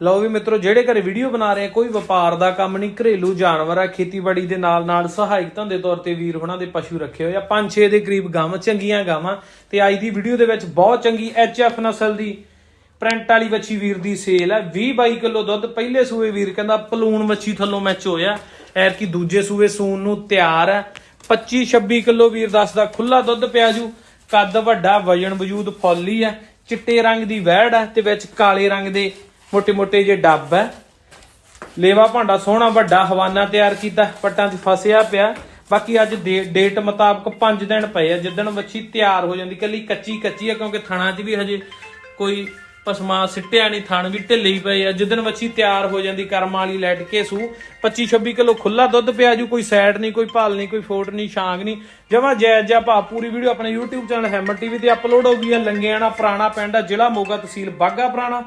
ਲਓ ਵੀ ਮਿੱਤਰੋ, ਜਿਹੜੇ ਘਰੇ ਵੀਡੀਓ ਬਣਾ ਰਹੇ ਆ, ਕੋਈ ਵਪਾਰ ਦਾ ਕੰਮ ਨਹੀਂ, ਘਰੇਲੂ ਜਾਨਵਰ ਆ, ਖੇਤੀਬਾੜੀ ਦੇ ਨਾਲ ਨਾਲ ਸਹਾਇਕ ਧੰਦੇ ਤੌਰ ਤੇ ਵੀਰ ਉਹਨਾਂ ਦੇ ਪਸ਼ੂ ਰੱਖੇ ਹੋਏ ਆ। 5-6 ਦੇ ਕਰੀਬ ਗਾਵਾਂ, ਚੰਗੀਆਂ ਗਾਵਾਂ। ਤੇ ਅੱਜ ਦੀ ਵੀਡੀਓ ਦੇ ਵਿੱਚ ਬਹੁਤ ਚੰਗੀ ਐਚਐਫ ਨਸਲ ਦੀ ਪ੍ਰਿੰਟ ਵਾਲੀ ਵੱਛੀ ਵੀਰ ਦੀ ਸੇਲ ਹੈ 20 22 ਕਿਲੋ ਦੁੱਧ, ਪਹਿਲੇ ਸੂਏ ਵੀਰ ਕਹਿੰਦਾ ਪਲੂਣ ਵੱਛੀ ਥੱਲੋਂ ਮੈਚ ਹੋਇਆ। ਐਰ ਕੀ ਦੂਜੇ ਸੂਏ ਸੂਣ ਨੂੰ ਤਿਆਰ ਹੈ 25 26 ਕਿਲੋ ਵੀਰ ਦੱਸਦਾ ਖੁੱਲਾ ਦੁੱਧ ਪਿਆ ਜੂ। ਕੱਦ ਵੱਡਾ, ਵਜਨ ਵਜੂਦ ਫੁੱਲੀ ਹੈ ਚਿੱਟੇ ਰੰਗ ਦੀ ਵਹਿੜ ਹੈ ਤੇ ਵਿੱਚ ਕਾਲੇ ਰੰਗ ਦੇ ਮੋਟੇ-ਮੋਟੇ ਜੇ ਡੱਬ ਹੈ। ਲੇਵਾ ਭਾਂਡਾ ਸੋਹਣਾ ਵੱਡਾ, ਹਵਾਨਾ ਤਿਆਰ ਕੀਤਾ, ਪੱਟਾਂ 'ਚ ਫਸਿਆ ਪਿਆ। ਬਾਕੀ ਅੱਜ ਡੇਟ ਮੁਤਾਬਕ 5 ਦਿਨ ਪਏ ਆ, ਜਿੱਦਣ ਮੱਛੀ ਤਿਆਰ ਹੋ ਜਾਂਦੀ, ਕੱਲੀ ਕੱਚੀ ਕੱਚੀ ਆ, ਕਿਉਂਕਿ ਥਣਾ 'ਚ ਵੀ ਹਜੇ ਕੋਈ ਪਸਮਾ ਸਿੱਟਿਆ ਨਹੀਂ, ਥਣ ਵੀ ਢਿੱਲੇ ਹੀ ਪਏ ਆ। ਜਿੱਦਣ ਮੱਛੀ ਤਿਆਰ ਹੋ ਜਾਂਦੀ, ਕਰਮ ਵਾਲੀ ਲੈਟ ਕੇ ਸੂ 25 26 ਕਿਲੋ ਖੁੱਲਾ ਦੁੱਧ ਪਿਆ ਜੂ, ਕੋਈ ਸੈਟ ਨਹੀਂ, ਕੋਈ ਭਾਲ ਨਹੀਂ, ਕੋਈ ਫੋਟ ਨਹੀਂ ਸ਼ਾਂਗ ਨਹੀਂ। ਜਮਾ ਜੈ ਜਾ ਭਾ, ਪੂਰੀ ਵੀਡੀਓ ਆਪਣੇ YouTube ਚੈਨਲ ਹੈਮਰ ਟੀਵੀ ਤੇ ਅਪਲੋਡ ਹੋ ਗਈ ਆ। ਲੰਗੇਆਣਾ ਪੁਰਾਣਾ ਪਿੰਡ ਆ, ਜ਼ਿਲ੍ਹਾ ਮੋਗਾ ਤਹਿਸੀਲ ਬਾਗਾ ਪੁਰਾਣਾ।